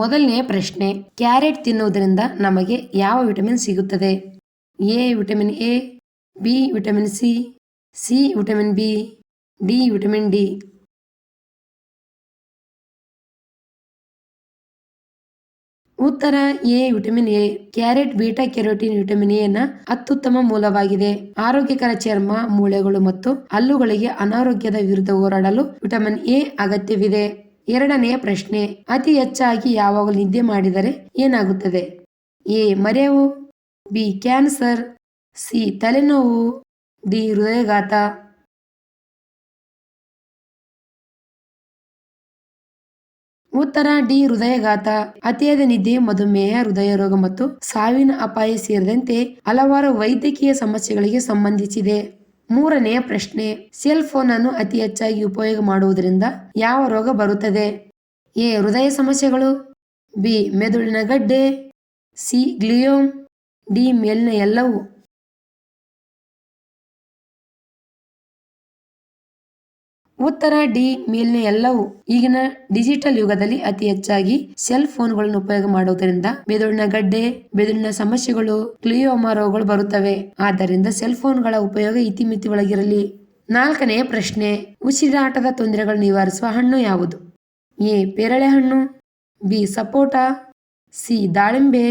ಮೊದಲನೇ ಪ್ರಶ್ನೆ, ಕ್ಯಾರೆಟ್ ತಿನ್ನುವುದರಿಂದ ನಮಗೆ ಯಾವ ವಿಟಮಿನ್ ಸಿಗುತ್ತದೆ? A vitamin A, B vitamin C C vitamin B, D vitamin D. ಉತ್ತರ, A vitamin A, carrot beta carotene vitamin A ನ ಅತ್ಯುತ್ತಮ ಮೂಲವಾಗಿದೆ. ಆರೋಗ್ಯಕರ ಚರ್ಮ, ಮೂಳೆಗಳು ಮತ್ತು ಹಲ್ಲುಗಳಿಗೆ ಅನಾರೋಗ್ಯದ ವಿರುದ್ಧ ಹೋರಾಡಲು ವಿಟಮಿನ್ ಎ ಅಗತ್ಯವಿದೆ. ಎರಡನೆಯ ಪ್ರಶ್ನೆ, ಅತಿ ಹೆಚ್ಚಾಗಿ ಯಾವಾಗಲೂ ನಿದ್ದೆ ಮಾಡಿದರೆ ಏನಾಗುತ್ತದೆ? ಎ, ಮರೆವು, ಬಿ, ಕ್ಯಾನ್ಸರ್, ಸಿ, ತಲೆನೋವು, ಡಿ, ಹೃದಯಘಾತ. ಉತ್ತರ, ಡಿ, ಹೃದಯಘಾತ. ಅತಿಯಾದ ನಿದ್ದೆ, ಮಧುಮೇಹ, ಹೃದಯ ರೋಗ ಮತ್ತು ಸಾವಿನ ಅಪಾಯ ಸೇರಿದಂತೆ ಹಲವಾರು ವೈದ್ಯಕೀಯ ಸಮಸ್ಯೆಗಳಿಗೆ ಸಂಬಂಧಿಸಿದೆ. ಮೂರನೆಯ ಪ್ರಶ್ನೆ ಸೆಲ್ ಫೋನ್ ಅನ್ನು ಅತಿ ಹೆಚ್ಚಾಗಿ ಉಪಯೋಗ ಮಾಡುವುದರಿಂದ ಯಾವ ರೋಗ ಬರುತ್ತದೆ? ಎ, ಹೃದಯ ಸಮಸ್ಯೆಗಳು, ಬಿ, ಮೆದುಳಿನ ಗಡ್ಡೆ, ಸಿ, ಗ್ಲಿಯೋಮ್, ಡಿ, ಮೇಲಿನ ಎಲ್ಲವೂ. ಉತ್ತರ ಡಿ ಮೇಲಿನ ಎಲ್ಲವೂ ಈಗಿನ ಡಿಜಿಟಲ್ ಯುಗದಲ್ಲಿ ಅತಿ ಹೆಚ್ಚಾಗಿ ಸೆಲ್ ಫೋನ್ಗಳನ್ನು ಉಪಯೋಗ ಮಾಡುವುದರಿಂದ ಮೆದುಳಿನ ಗಡ್ಡೆ, ಮೆದುಳಿನ ಸಮಸ್ಯೆಗಳು ಕ್ಲಿಯೋಮಾ ರೋಗಗಳು ಬರುತ್ತವೆ. ಆದ್ದರಿಂದ ಸೆಲ್ ಫೋನ್ಗಳ ಉಪಯೋಗ ಇತಿಮಿತಿ ಒಳಗಿರಲಿ. ನಾಲ್ಕನೆಯ ಪ್ರಶ್ನೆ, ಉಸಿರಾಟದ ತೊಂದರೆಗಳು ನಿವಾರಿಸುವ ಹಣ್ಣು ಯಾವುದು? ಎ, ಪೇರಳೆ ಹಣ್ಣು, ಬಿ, ಸಪೋಟ, ಸಿ, ದಾಳಿಂಬೆ,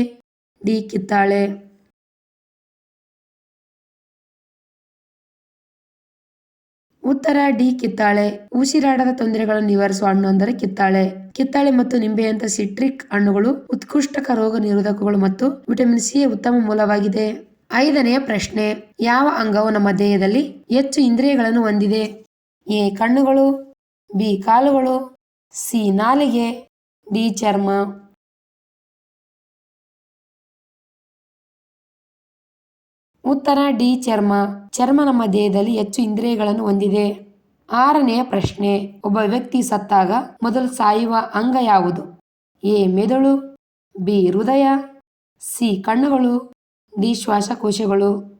ಡಿ, ಕಿತ್ತಾಳೆ. ಉತ್ತರ ಡಿ ಕಿತ್ತಾಳೆ. ಉಸಿರಾಟದ ತೊಂದರೆಗಳನ್ನು ನಿವಾರಿಸುವ ಹಣ್ಣು ಅಂದರೆ ಕಿತ್ತಾಳೆ. ಕಿತ್ತಾಳೆ ಮತ್ತು ನಿಂಬೆಯಂತ ಸಿಟ್ರಿಕ್ ಹಣ್ಣುಗಳು ಉತ್ಕೃಷ್ಟಕ ರೋಗ ನಿರೋಧಕಗಳು ಮತ್ತು ವಿಟಮಿನ್ ಸಿ ಉತ್ತಮ ಮೂಲವಾಗಿದೆ. ಐದನೆಯ ಪ್ರಶ್ನೆ, ಯಾವ ಅಂಗವು ನಮ್ಮ ದೇಹದಲ್ಲಿ ಹೆಚ್ಚು ಇಂದ್ರಿಯಗಳನ್ನು ಹೊಂದಿದೆ? ಎ, ಕಣ್ಣುಗಳು, ಬಿ, ಕಾಲುಗಳು, ಸಿ, ನಾಲಿಗೆ, ಡಿ, ಚರ್ಮ. ಉತ್ತರ ಡಿ ಚರ್ಮ. ಚರ್ಮ ನಮ್ಮ ದೇಹದಲ್ಲಿ ಹೆಚ್ಚು ಇಂದ್ರಿಯಗಳನ್ನು ಹೊಂದಿದೆ. ಆರನೆಯ ಪ್ರಶ್ನೆ, ಒಬ್ಬ ವ್ಯಕ್ತಿ ಸತ್ತಾಗ ಮೊದಲು ಸಾಯುವ ಅಂಗ ಯಾವುದು? ಎ, ಮೆದುಳು, ಬಿ, ಹೃದಯ, ಸಿ, ಕಣ್ಣುಗಳು, ಡಿ, ಶ್ವಾಸಕೋಶಗಳು.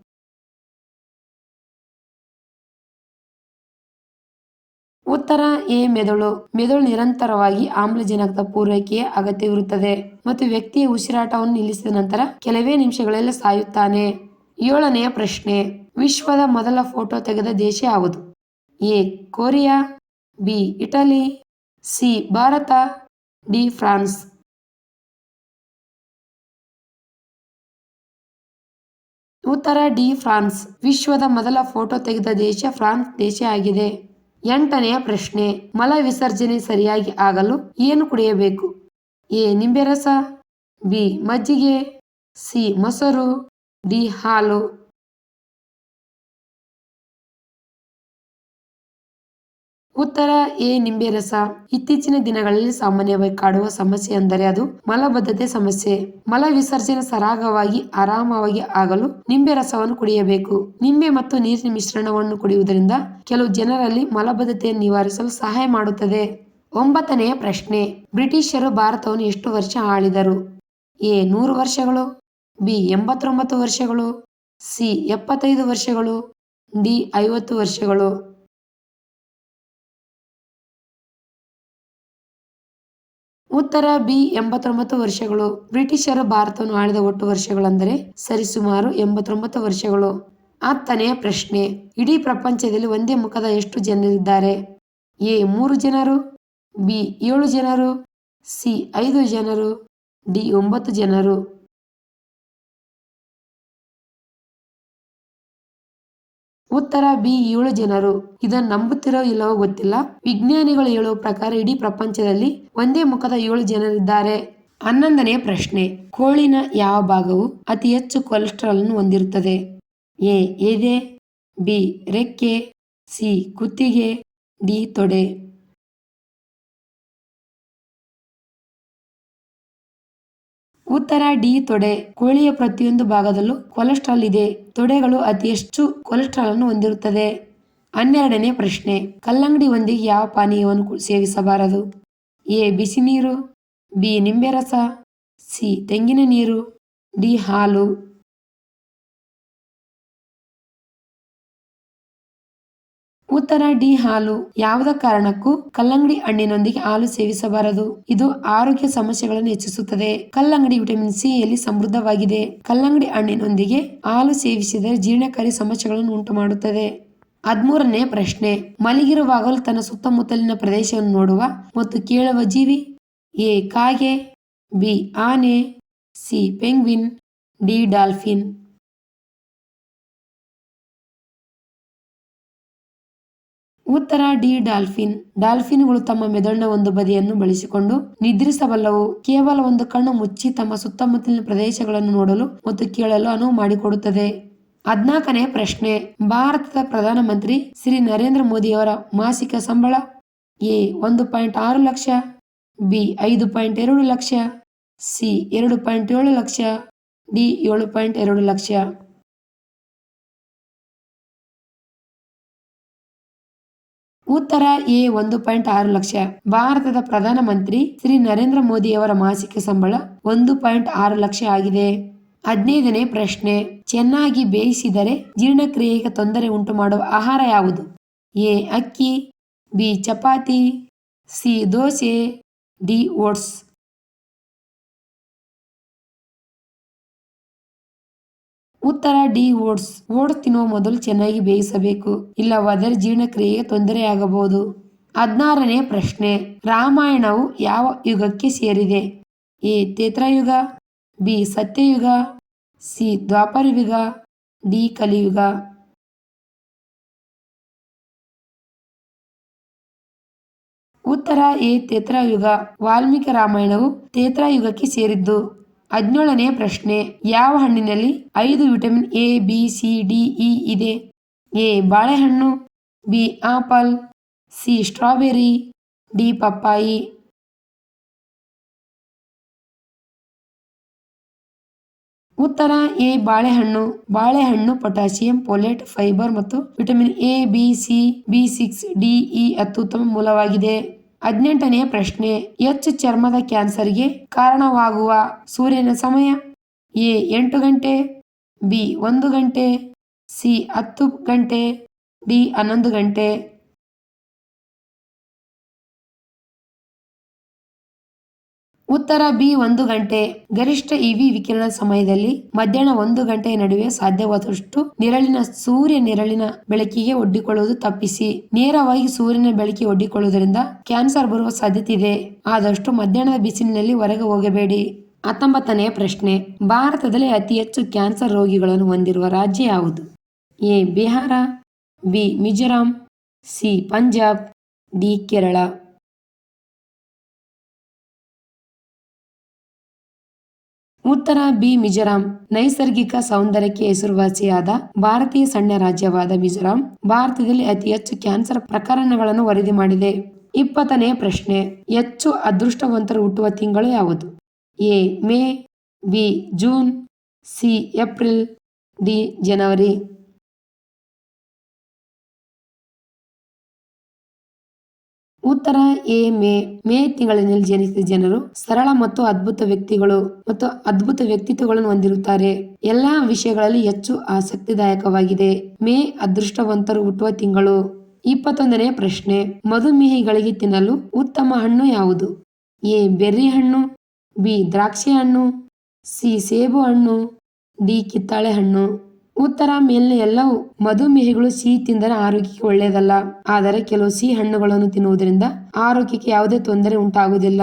ಉತ್ತರ ಎ, ಮೆದುಳು. ಮೆದುಳು ನಿರಂತರವಾಗಿ ಆಮ್ಲಜನಕದ ಪೂರೈಕೆಯ ಅಗತ್ಯವಿರುತ್ತದೆ ಮತ್ತು ವ್ಯಕ್ತಿಯ ಉಸಿರಾಟವನ್ನು ನಿಲ್ಲಿಸಿದ ನಂತರ ಕೆಲವೇ ನಿಮಿಷಗಳಲ್ಲಿ ಸಾಯುತ್ತಾನೆ. ಏಳನೆಯ ಪ್ರಶ್ನೆ, ವಿಶ್ವದ ಮೊದಲ ಫೋಟೋ ತೆಗೆದ ದೇಶ ಯಾವುದು? A, Korea, B, Italy, C, Bharat, D, France. ಉತ್ತರ, ಡಿ, ಫ್ರಾನ್ಸ್. ವಿಶ್ವದ ಮೊದಲ ಫೋಟೋ ತೆಗೆದ ದೇಶ ಫ್ರಾನ್ಸ್ ದೇಶ ಆಗಿದೆ. ಎಂಟನೆಯ ಪ್ರಶ್ನೆ, ಮಲ ವಿಸರ್ಜನೆ ಸರಿಯಾಗಿ ಆಗಲು ಏನು ಕುಡಿಯಬೇಕು? ಎ, ನಿಂಬೆ ರಸ, ಬಿ, ಮಜ್ಜಿಗೆ, ಸಿ, ಮೊಸರು ಡಿ ಹಾಲು. ಉತ್ತರ ಎ ನಿಂಬೆ ರಸ ಇತ್ತೀಚಿನ ದಿನಗಳಲ್ಲಿ ಸಾಮಾನ್ಯವಾಗಿ ಕಾಡುವ ಸಮಸ್ಯೆ ಅಂದರೆ ಅದು ಮಲಬದ್ಧತೆ ಸಮಸ್ಯೆ. ಮಲ ವಿಸರ್ಜನೆ ಸರಾಗವಾಗಿ ಆರಾಮವಾಗಿ ಆಗಲು ನಿಂಬೆ ರಸವನ್ನು ಕುಡಿಯಬೇಕು. ನಿಂಬೆ ಮತ್ತು ನೀರಿನ ಮಿಶ್ರಣವನ್ನು ಕುಡಿಯುವುದರಿಂದ ಕೆಲವು ಜನರಲ್ಲಿ ಮಲಬದ್ಧತೆಯನ್ನು ನಿವಾರಿಸಲು ಸಹಾಯ ಮಾಡುತ್ತದೆ. ಒಂಬತ್ತನೆಯ ಪ್ರಶ್ನೆ. ಬ್ರಿಟಿಷರು ಭಾರತವನ್ನು ಎಷ್ಟು ವರ್ಷ ಆಳಿದರು? ಎ ನೂರು ವರ್ಷಗಳು. ಬಿ ಎಂಬತ್ತೊಂಬತ್ತು ವರ್ಷಗಳು, ಸಿ ಎಪ್ಪತ್ತೈದು ವರ್ಷಗಳು, ಡಿ ಐವತ್ತು ವರ್ಷಗಳು. ಉತ್ತರ ಬಿ ಎಂಬತ್ತೊಂಬತ್ತು ವರ್ಷಗಳು, ಬ್ರಿಟಿಷರು ಭಾರತವನ್ನು ಆಳಿದ ಒಟ್ಟು ವರ್ಷಗಳೆಂದರೆ ಸರಿಸುಮಾರು ಎಂಬತ್ತೊಂಬತ್ತು ವರ್ಷಗಳು. ಹತ್ತನೆಯ ಪ್ರಶ್ನೆ, ಇಡೀ ಪ್ರಪಂಚದಲ್ಲಿ ಒಂದೇ ಮುಖದ ಎಷ್ಟು ಜನರಿದ್ದಾರೆ? ಎ ಮೂರು ಜನರು, ಬಿ ಏಳು ಜನರು, ಸಿ ಐದು ಜನರು, ಡಿ ಒಂಬತ್ತು ಜನರು. ಉತ್ತರ ಬಿ ಏಳು ಜನರು. ಇದನ್ನು ನಂಬುತ್ತಿರೋ ಇಲ್ಲವೋ ಗೊತ್ತಿಲ್ಲ. ವಿಜ್ಞಾನಿಗಳು ಹೇಳುವ ಪ್ರಕಾರ ಇಡೀ ಪ್ರಪಂಚದಲ್ಲಿ ಒಂದೇ ಮುಖದ ಏಳು ಜನರಿದ್ದಾರೆ. ಹನ್ನೊಂದನೆಯ ಪ್ರಶ್ನೆ. ಕೋಳಿನ ಯಾವ ಭಾಗವು ಅತಿ ಹೆಚ್ಚು ಕೊಲೆಸ್ಟ್ರಾಲ್ ಅನ್ನು ಹೊಂದಿರುತ್ತದೆ? ಎ, ಎದೆ, ಬಿ, ರೆಕ್ಕೆ, ಸಿ, ಕುತ್ತಿಗೆ, ಡಿ, ತೊಡೆ. ಉತ್ತರ ಡಿ ತೊಡೆ ಕೋಳಿಯ ಪ್ರತಿಯೊಂದು ಭಾಗದಲ್ಲೂ ಕೊಲೆಸ್ಟ್ರಾಲ್ ಇದೆ. ತೊಡೆಗಳು ಅತಿ ಹೆಚ್ಚು ಕೊಲೆಸ್ಟ್ರಾಲ್ ಅನ್ನು ಹೊಂದಿರುತ್ತದೆ. ಹನ್ನೆರಡನೇ ಪ್ರಶ್ನೆ, ಕಲ್ಲಂಗಡಿ ಒಂದಿಗೆ ಯಾವ ಪಾನೀಯವನ್ನು ಸೇವಿಸಬಾರದು? ಎ, ಬಿಸಿ ನೀರು, ಬಿ, ನಿಂಬೆ ರಸ, ಸಿ, ತೆಂಗಿನ ನೀರು, ಡಿ, ಹಾಲು. ಉತ್ತರ ಡಿ ಹಾಲು ಯಾವುದ ಕಾರಣಕ್ಕೂ ಕಲ್ಲಂಗಡಿ ಹಣ್ಣಿನೊಂದಿಗೆ ಹಾಲು ಸೇವಿಸಬಾರದು. ಇದು ಆರೋಗ್ಯ ಸಮಸ್ಯೆಗಳನ್ನು ಹೆಚ್ಚಿಸುತ್ತದೆ. ಕಲ್ಲಂಗಡಿ ವಿಟಮಿನ್ ಸಿ ಯಲ್ಲಿ ಸಮೃದ್ಧವಾಗಿದೆ. ಕಲ್ಲಂಗಡಿ ಹಣ್ಣಿನೊಂದಿಗೆ ಹಾಲು ಸೇವಿಸಿದರೆ ಜೀರ್ಣಕಾರಿ ಸಮಸ್ಯೆಗಳನ್ನು ಉಂಟು ಮಾಡುತ್ತದೆ ಹದ್ಮೂರನೇ ಪ್ರಶ್ನೆ, ಮಲಗಿರುವಾಗಲೂ ತನ್ನ ಸುತ್ತಮುತ್ತಲಿನ ಪ್ರದೇಶವನ್ನು ನೋಡುವ ಮತ್ತು ಕೇಳುವ ಜೀವಿ ಎ, ಕಾಗೆ, ಬಿ, ಆನೆ, ಸಿ, ಪೆಂಗ್ವಿನ್, ಡಿ, ಡಾಲ್ಫಿನ್. ಉತ್ತರ ಡಿ ಡಾಲ್ಫಿನ್. ಡಾಲ್ಫಿನ್ಗಳು ತಮ್ಮ ಮೆದುಳಿನ ಒಂದು ಬದಿಯನ್ನು ಬಳಸಿಕೊಂಡು ನಿದ್ರಿಸಬಲ್ಲವು. ಕೇವಲ ಒಂದು ಕಣ್ಣು ಮುಚ್ಚಿ ತಮ್ಮ ಸುತ್ತಮುತ್ತಲಿನ ಪ್ರದೇಶಗಳನ್ನು ನೋಡಲು ಮತ್ತು ಕೇಳಲು ಅನುವು ಮಾಡಿಕೊಡುತ್ತದೆ. ಹದ್ನಾಲ್ಕನೇ ಪ್ರಶ್ನೆ. ಭಾರತದ ಪ್ರಧಾನಮಂತ್ರಿ ಶ್ರೀ ನರೇಂದ್ರ ಮೋದಿಯವರ ಮಾಸಿಕ ಸಂಬಳ ಎ ಒಂದು ಪಾಯಿಂಟ್ ಆರು ಲಕ್ಷ, ಬಿ ಐದು ಪಾಯಿಂಟ್ ಎರಡು ಲಕ್ಷ, ಸಿ ಎರಡು ಪಾಯಿಂಟ್ ಏಳು ಲಕ್ಷ, ಡಿ ಏಳು ಪಾಯಿಂಟ್ ಎರಡು ಲಕ್ಷ. ಉತ್ತರ ಎ ಒಂದು ಪಾಯಿಂಟ್ ಆರು ಲಕ್ಷ. ಭಾರತದ ಪ್ರಧಾನಮಂತ್ರಿ ಶ್ರೀ ನರೇಂದ್ರ ಮೋದಿಯವರ ಮಾಸಿಕ ಸಂಬಳ ಒಂದು ಪಾಯಿಂಟ್ ಆರು ಲಕ್ಷ ಆಗಿದೆ. ಹದಿನೈದನೇ ಪ್ರಶ್ನೆ, ಚೆನ್ನಾಗಿ ಬೇಯಿಸಿದರೆ ಜೀರ್ಣಕ್ರಿಯೆಗೆ ತೊಂದರೆ ಉಂಟು ಮಾಡುವ ಆಹಾರ ಯಾವುದು? ಎ, ಅಕ್ಕಿ, B, chapati, C, dosa, D, oats. ಉತ್ತರ ಡಿ ಓಟ್ಸ್. ಓಟ್ಸ್ ತಿನ್ನುವ ಮೊದಲು ಚೆನ್ನಾಗಿ ಬೇಯಿಸಬೇಕು. ಇಲ್ಲವಾದರೆ ಜೀರ್ಣಕ್ರಿಯೆಗೆ ತೊಂದರೆಯಾಗಬಹುದು. ಹದಿನಾರನೇ ಪ್ರಶ್ನೆ. ರಾಮಾಯಣವು ಯಾವ ಯುಗಕ್ಕೆ ಸೇರಿದೆ? A. Tretayuga B. Satyayuga. C. Dwaparayuga. D. Kaliyuga. ಉತ್ತರ ಎ. ತೇತ್ರಯುಗ ವಾಲ್ಮೀಕಿ ರಾಮಾಯಣವು ತೇತ್ರಯುಗಕ್ಕೆ ಸೇರಿದ್ದು. ಹದಿನೇಳನೇ ಪ್ರಶ್ನೆ, ಯಾವ ಹಣ್ಣಿನಲ್ಲಿ ಐದು vitamin A, B, C, D, E ಇದೆ? ಎ, ಬಾಳೆಹಣ್ಣು, B, apple, C, strawberry, D, papaya. ಉತ್ತರ, ಎ, ಬಾಳೆಹಣ್ಣು. ಬಾಳೆಹಣ್ಣು ಪೊಟ್ಯಾಸಿಯಂ ಪೋಲೇಟ್, ಫೈಬರ್ ಮತ್ತು vitamin A, B, C, B, six, D, E ಅತ್ಯುತ್ತಮ ಮೂಲವಾಗಿದೆ. ಹದಿನೆಂಟನೆಯ ಪ್ರಶ್ನೆ ಹೆಚ್ಚು ಚರ್ಮದ ಕ್ಯಾನ್ಸರ್ಗೆ ಕಾರಣವಾಗುವ ಸೂರ್ಯನ ಸಮಯ? ಎ, ಎಂಟು ಗಂಟೆ, ಬಿ, ಒಂದು ಗಂಟೆ, ಸಿ, ಹತ್ತು ಗಂಟೆ, ಡಿ, ಹನ್ನೊಂದು ಗಂಟೆ. ಉತ್ತರ ಬಿ ಒಂದು ಗಂಟೆ. ಗರಿಷ್ಠ ಇವಿ ವಿಕಿರಣ ಸಮಯದಲ್ಲಿ ಮಧ್ಯಾಹ್ನ ಒಂದು ಗಂಟೆಯ ನಡುವೆ ಸಾಧ್ಯವಾದಷ್ಟು ನೆರಳಿನ ಸೂರ್ಯ ನೆರಳಿನ ಬೆಳಕಿಗೆ ಒಡ್ಡಿಕೊಳ್ಳುವುದು ತಪ್ಪಿಸಿ. ನೇರವಾಗಿ ಸೂರ್ಯನ ಬೆಳಕಿಗೆ ಒಡ್ಡಿಕೊಳ್ಳುವುದರಿಂದ ಕ್ಯಾನ್ಸರ್ ಬರುವ ಸಾಧ್ಯತೆ ಇದೆ ಆದಷ್ಟು ಮಧ್ಯಾಹ್ನದ ಬಿಸಿಲಿನಲ್ಲಿ ಹೊರಗೆ ಹೋಗಬೇಡಿ. ಹತ್ತೊಂಬತ್ತನೆಯ ಪ್ರಶ್ನೆ. ಭಾರತದಲ್ಲಿ ಅತಿ ಹೆಚ್ಚು ಕ್ಯಾನ್ಸರ್ ರೋಗಿಗಳನ್ನು ಹೊಂದಿರುವ ರಾಜ್ಯ ಯಾವುದು? A. Bihar, B. Mizoram, C. Punjab, D. Kerala. ಉತ್ತರ ಬಿ ಮಿಜೋರಾಂ ನೈಸರ್ಗಿಕ ಸೌಂದರ್ಯಕ್ಕೆ ಹೆಸರುವಾಸಿಯಾದ ಭಾರತೀಯ ಸಣ್ಣ ರಾಜ್ಯವಾದ ಮಿಜೋರಾಂ ಭಾರತದಲ್ಲಿ ಅತಿ ಹೆಚ್ಚು ಕ್ಯಾನ್ಸರ್ ಪ್ರಕರಣಗಳನ್ನು ವರದಿ ಮಾಡಿದೆ. ಇಪ್ಪತ್ತನೇ ಪ್ರಶ್ನೆ, ಹೆಚ್ಚು ಅದೃಷ್ಟವಂತರು ಹುಟ್ಟುವ ತಿಂಗಳು ಯಾವುದು? A, May, B, June, C, April, D, ಜನವರಿ. ಉತ್ತರ ಎ ಮೇ ಮೇ ತಿಂಗಳಿನಲ್ಲಿ ಜನಿಸಿದ ಜನರು ಸರಳ ಮತ್ತು ಅದ್ಭುತ ವ್ಯಕ್ತಿಗಳು ಮತ್ತು ಅದ್ಭುತ ವ್ಯಕ್ತಿತ್ವಗಳನ್ನು ಹೊಂದಿರುತ್ತಾರೆ. ಎಲ್ಲಾ ವಿಷಯಗಳಲ್ಲಿ ಹೆಚ್ಚು ಆಸಕ್ತಿದಾಯಕವಾಗಿದೆ. ಮೇ ಅದೃಷ್ಟವಂತರು ಹುಟ್ಟುವ ತಿಂಗಳು. ಇಪ್ಪತ್ತೊಂದನೇ ಪ್ರಶ್ನೆ, ಮಧುಮೇಹಿಗಳಿಗೆ ತಿನ್ನಲು ಉತ್ತಮ ಹಣ್ಣು ಯಾವುದು? ಎ ಬೆರ್ರಿ ಹಣ್ಣು ಬಿ ದ್ರಾಕ್ಷಿ ಹಣ್ಣು ಸಿ ಸೇಬು ಹಣ್ಣು ಡಿ, ಕಿತ್ತಾಳೆ ಹಣ್ಣು. ಉತ್ತರ ಮೇಲಿನ ಎಲ್ಲವೂ ಮಧುಮೇಹಿಗಳು ಸಿಹಿ ತಿಂದರೆ ಆರೋಗ್ಯಕ್ಕೆ ಒಳ್ಳೆಯದಲ್ಲ. ಆದರೆ ಕೆಲವು ಸಿಹಿ ಹಣ್ಣುಗಳನ್ನು ತಿನ್ನುವುದರಿಂದ ಆರೋಗ್ಯಕ್ಕೆ ಯಾವುದೇ ತೊಂದರೆ ಉಂಟಾಗುವುದಿಲ್ಲ.